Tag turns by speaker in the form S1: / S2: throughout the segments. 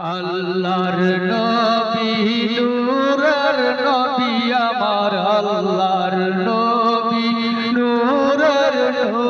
S1: আল্লাহর নবী নূরের নবী আমার আল্লাহর নবী নূরের নবী।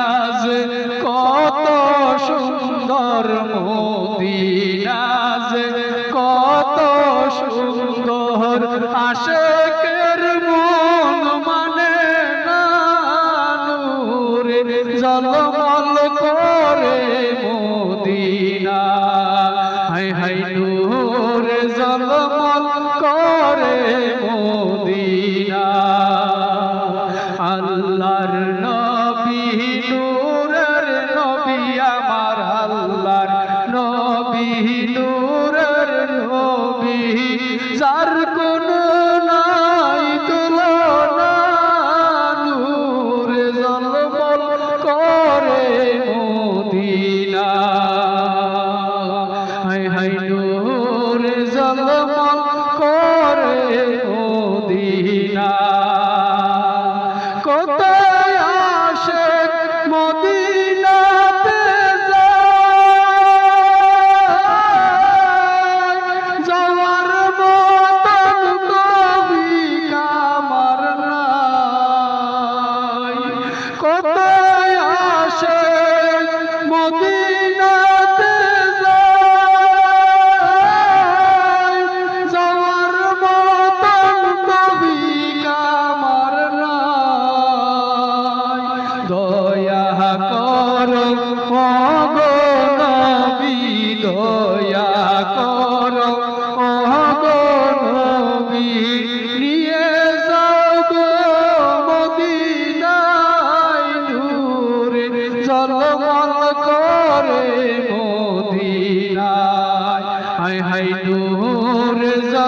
S1: নাজ কত সুন্দর মদিনাজ কত সুন্দর আশেকের মন মানে নানুরে জলমল করে মদিনা। হাই হাই আমার নবী নূর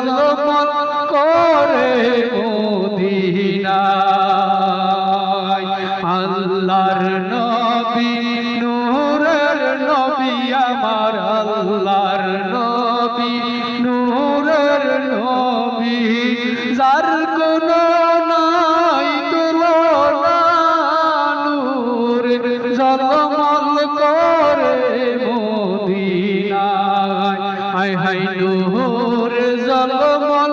S1: জলমল করে মোদী হাই নূর জলমল